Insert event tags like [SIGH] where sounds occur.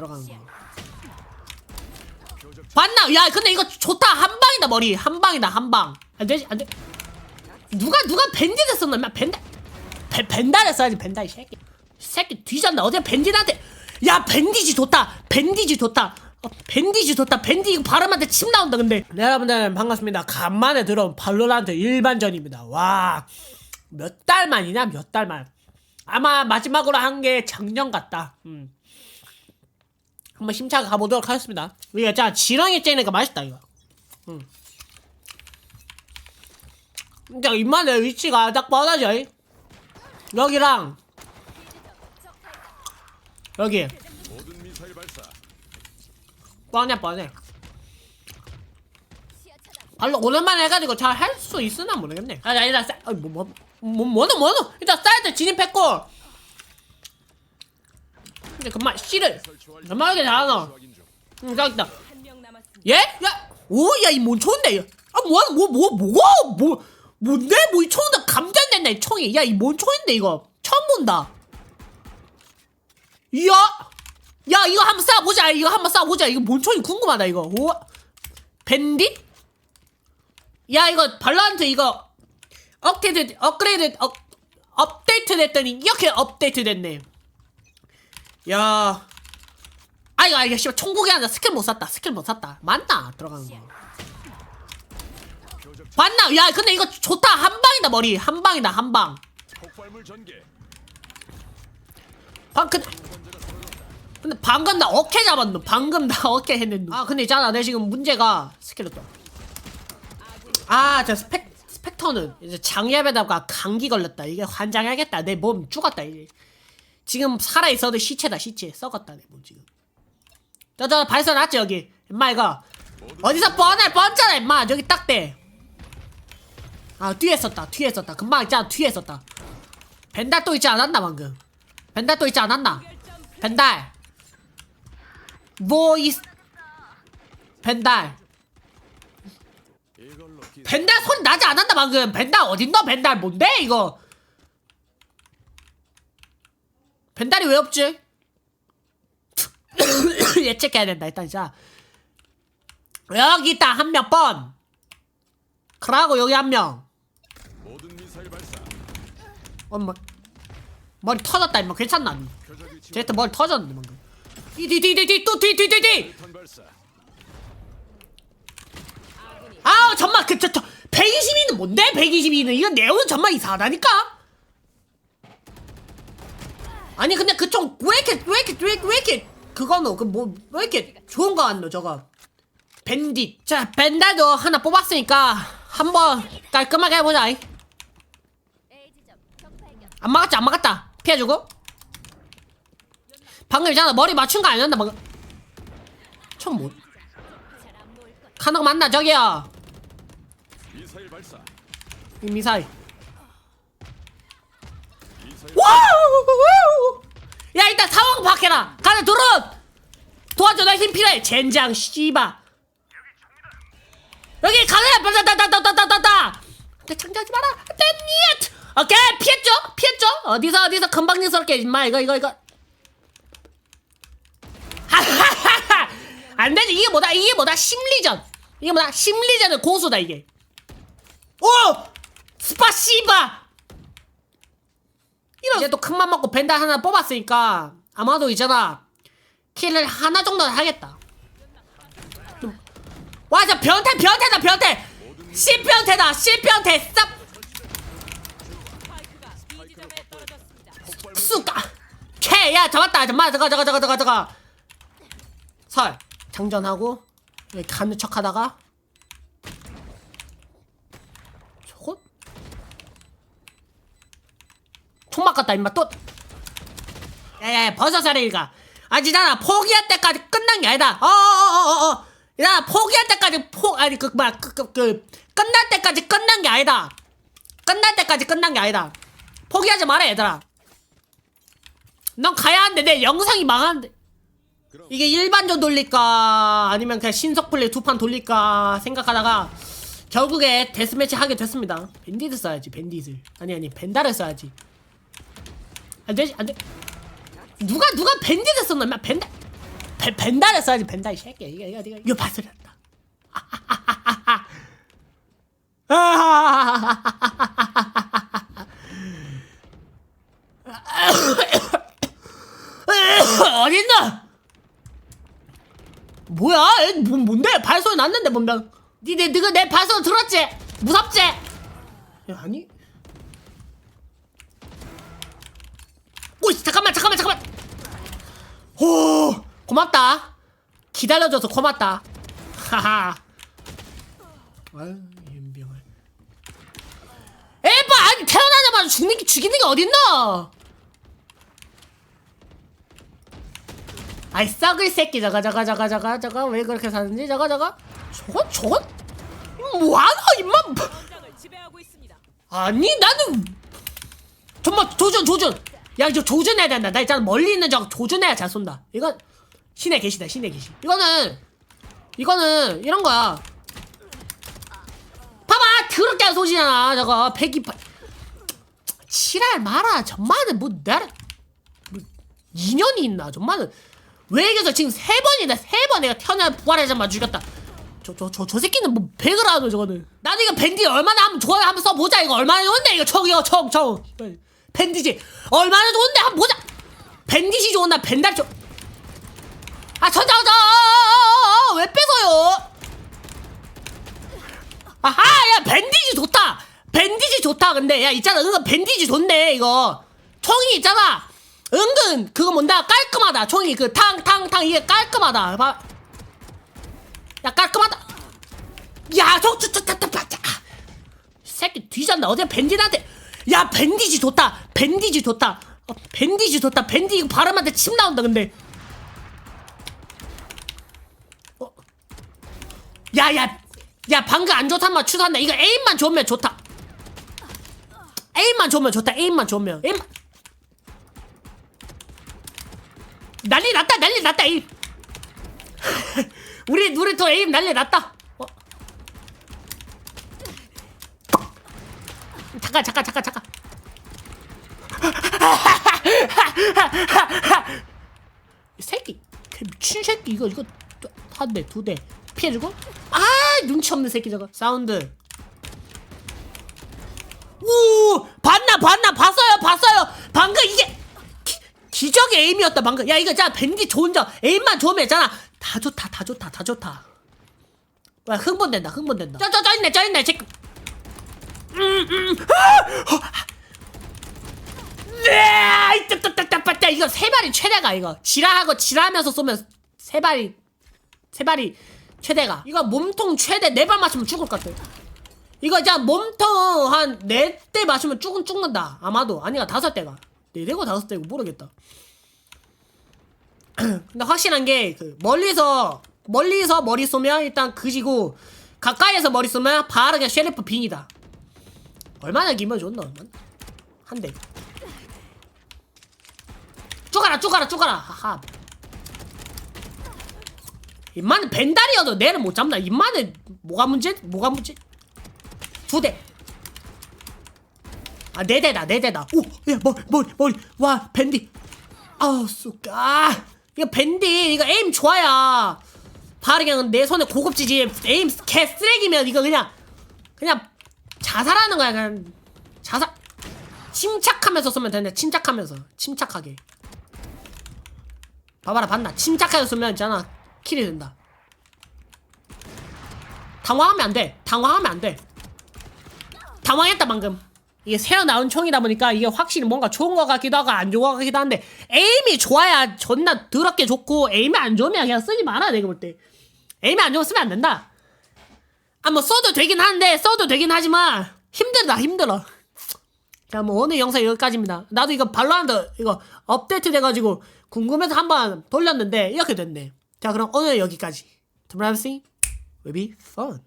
들어가는 거. 봤나? 야 근데 이거 좋다. 한 방이다 머리. 한 방이다 한방. 안되지? 안돼. 누가 누가 벤디를 썼나? 인마 벤다 벤, 벤다를 써야지 벤다 이 새끼. 이 새끼 뒤졌나? 어제 벤디한테. 야 벤디지 좋다. 벤디지 좋다. 어, 벤디지 좋다. 벤디 이거 발음한테 침 나온다 근데. 네, 여러분들 반갑습니다. 간만에 들어온 발로란트 일반전입니다. 와 몇 달 만이냐? 몇 달만 아마 마지막으로 한 게 작년 같다. 음. 한번 심차게 가보도록 하겠습니다. 이거 자 지렁이 째니까 맛있다 이거. 응. 그러니까 입만의 위치가 딱 뻔하죠. 이? 여기랑 여기. 뻔해 뻔해. 발로 오랜만에 해가지고 잘 할 수 있으나 모르겠네. 아, 자, 일단 싸, 아, 뭐, 뭐, 뭐, 뭐노, 뭐노. 일단 사이드 진입했고. 이제 그만 씨를. 확인 중. 응, 남았습니다. 예? 야, 오, 야, 이뭔 총인데? 아, 뭐, 뭐, 뭐, 뭐가, 뭐, 뭔데? 뭐, 이 총은 감전됐네, 이 총이. 야, 이뭔 총인데, 이거? 처음 본다. 이야! 야, 이거 한번 쏴보자. 이거 한번 쏴보자. 이거 뭔 총이 궁금하다, 이거. 오, 밴딧? 야, 이거, 발란트 이거, 업데이트, 업그레이드, 업, 업데이트 됐더니, 이렇게 업데이트 됐네. 야. 아 이거 이거 씨발 총국이 아니라 스킬 못 샀다. 스킬 못 샀다. 맞나? 들어가는 거. 맞나? 야 근데 이거 좋다. 한 방이다 머리. 한 방이다 한방. 전개. 방 근, 근데 방금 나 어깨 잡았노. 방금 나 [LAUGHS] 어깨 했는데 아 근데 있잖아. 내 지금 문제가 스킬을 또아저 스펙 스펙터는 이제 장염에다가 감기 걸렸다. 이게 환장해야겠다. 내 몸 죽었다 이제 지금 살아있어도 시체다 시체. 썩었다 내몸 지금. 저저 발사 났지 여기? 임마 이거. 어디서 뻔해 뻔잖아 임마. 저기 딱대 아 뒤에 있었다 뒤에 있었다. 금방 있잖아 뒤에 있었다. 벤달 또 있지 않았나 방금? 벤달 또 있지 않았나? 벤달. 보이스 벤달. 벤달 소리 나지 않았나 방금? 벤달 어딨노 벤달? 뭔데 이거 벤달이 왜 없지? [COUGHS] 예측해야 된다 일단 자 여기 있다 한 명 뻔 그러고 여기 한명 모든 미사일 발사. 어, 뭐, 머리 터졌다 임마 괜찮나 니? 표적 위치. 제트 머리 터졌는데 방금 또뒤뒤뒤뒤 탄 발사. 아우 정말 그저 저 122는 뭔데 122는 이건 내용은 정말 이상하다니까 아니 근데 그 총 왜 이렇게 왜 이렇게 왜, 왜 이렇게 그거노 그뭐왜 이렇게 좋은 거 같노 저거. 밴딧. 자 밴달도 하나 뽑았으니까 한번 깔끔하게 해보자. 이. 안 막았지 안 막았다. 피해주고. 방금 있잖아 머리 맞춘 거 아니었나 방금? 총 뭐? 카노 맞나 저기요. 미사일 발사. 이 미사일 와우! 야 일단 상황 파악해라. 가자 둘은 도와줘 나 힘 필요해. 젠장 씨바. 여기 가자 따따따따따따따 근데 창조하지 마라. 땡잇 오케이 피했죠? 피했죠? 어디서 어디서 금방스럽게. 임마 이거 이거 이거. 하하하하 [LAUGHS] 안 되지. 이게 뭐다 이게 뭐다. 심리전. 이게 뭐다. 심리전의 고수다 이게. 오! 스파시바 이제 또 큰 맘 먹고 벤달 하나 뽑았으니까 아마도 있잖아 킬을 하나 정도는 하겠다. 와 저 변태 변태다 변태! 씨변태다 씨변태! 쌉. 수가 캐야 잡았다 잠만 저거 저거 저거 저거 저거 설 장전하고 여기 가는 척하다가 저거 총막 같다 임마. 또. 야야야 버섯살이 일가 아니잖아 포기할 때까지 끝난 게 아니다. 어어어어어. 야 포기할 때까지 포 아니 그 뭐야 그, 그, 그 끝날 때까지 끝난 게 아니다. 끝날 때까지 끝난 게 아니다. 포기하지 마라 얘들아. 넌 가야 하는데 내 영상이 망하는데. 이게 일반전 돌릴까? 아니면 그냥 신속 플레이 두 판 돌릴까 생각하다가 결국에 데스매치 하게 됐습니다. 밴디드 써야지 밴디드. 아니 아니 벤다를 써야지 안 되지 안 돼 누가 누가 밴디드 썼나 인마 벤다 벤, 벤달에 써야지 벤달 이 새끼 이거 이거 이거 이거 봤어 렸다 어딨나? 뭐야? 애, 뭐, 뭔데? 발소리 났는데 분명. 니네 너가 내 발소리 들었지? 무섭지? 야, 아니. 오 잠깐만 잠깐만 잠깐만. 오 고맙다. 기다려줘서 고맙다. 하하. 아유 연병을. 에바 아니 태어나자마자 죽는 게 죽이는 게 어딨나? 아이 썩을 새끼 저거 저거 저거 저거 저거 왜 그렇게 사는지 저거 저거 저건 저건 뭐하나 임마. 아니 나는 정말 조준 조준 야 이거 조준해야 된다. 나 있잖아 멀리 있는 저거 조준해야 잘 쏜다. 이건 신의 계시다 신의 계시. 이거는 이거는 이런 거야. 봐봐 더럽게 안 쏘시잖아 저거. 128 지랄 마라. 정말은 뭐 나를 뭐 인연이 있나 정말은. 왜 이겨서 지금 세 번이다. 세 번 내가 태어나 부활하자마자 죽였다. 저 저 저 저 새끼는 뭐 백을 하노 저거는. 나도 이거 밴디 얼마나 하면 좋아요? 한번 써보자. 이거 얼마나 좋은데? 이거 청 이거 청청 밴디지 얼마나 좋은데 한번 보자 밴디지 좋은 나 밴달 좀아 저저 저왜 뺏어요 아하 야 밴디지 좋다 밴디지 좋다 근데 야 있잖아 은근 밴디지 좋네 이거 총이 있잖아 은근 그거 뭔다 깔끔하다 총이 그 탕 탕 탕 이게 깔끔하다 봐. 야 깔끔하다 야저저저저저 새끼 뒤졌나 어제 밴디한테 야 밴디지 좋다. 밴디지 좋다. 어, 밴디지 좋다. 밴디 이거 발음한테 침 나온다 근데. 어? 야야 야 방금 안 좋단 말 취소한다. 이거 에임만 좋으면 좋다. 에임만 좋으면 좋다. 에임만 좋으면. 에임만 난리 났다. 난리 났다. 에임. [LAUGHS] 우리 우리 또 에임 난리 났다 잠깐 잠깐 잠깐 잠깐. 이 새끼 개 미친 새끼 이거 이거 한대 두 대 피해주고? 아 눈치 없는 새끼 저거. 사운드. 오 봤나 봤나 봤어요 봤어요. 방금 이게 기, 기적의 에임이었다 방금. 야 이거 자 밴디 좋은 점. 에임만 좋으면 있잖아. 다 좋다 다 좋다 다 좋다. 와 흥분된다 흥분된다. 저 저 저 있네 저 있네 지금 네, 이따따따따따 이거 세 발이 최대가 이거. 지랄하고 지랄하면서 쏘면 세 발이 세 발이 최대가. 이거 몸통 최대 네 발 맞으면 죽을 것 같아. 이거 진짜 몸통 한 네 대 맞으면 죽은 죽는다. 아마도. 아니가 다섯 대가. 네 대고 다섯 대고 모르겠다. [CLEARS THROAT] 근데 확실한 게 그 멀리서 멀리서 머리 쏘면 일단 그지고 가까이에서 머리 쏘면 바로 그냥 쉐리프 빈이다. 얼마나 좋나 얼마나 한 대. 쪼가라 쪼가라 쪼가라. 하하. 임마는 벤달이어도 내를 못 잡나? 임마는 뭐가 문제? 뭐가 문제? 두대 아 네 대다 네 대다. 오야 머리 머리 머리. 와 밴디. 아우 쑥아 이거 밴디 이거 에임 좋아야. 바로 그냥 내 손에 고급지지. 에임 개 쓰레기면 이거 그냥 그냥 자살하는 거야 그냥. 자살. 침착하면서 쏘면 되는데 침착하면서. 침착하게. 봐봐라 봤나? 침착하게 쏘면 있잖아. 킬이 된다. 당황하면 안돼. 당황하면 안돼. 당황했다 방금. 이게 새로 나온 총이다 보니까 이게 확실히 뭔가 좋은 것 같기도 하고 안 좋은 것 같기도 한데 에임이 좋아야 존나 더럽게 좋고 에임이 안 좋으면 그냥 쓰지 마라 내가 볼때. 에임이 안 좋으면 쓰면 안 된다 아 뭐 써도 되긴 하는데 써도 되긴 하지만 힘들다 힘들어 자, 뭐 오늘 영상 여기까지입니다. 나도 이거 발로한드 이거 업데이트 돼가지고 궁금해서 한번 돌렸는데 이렇게 됐네. 자, 그럼 오늘 여기까지. Tomorrow will be fun.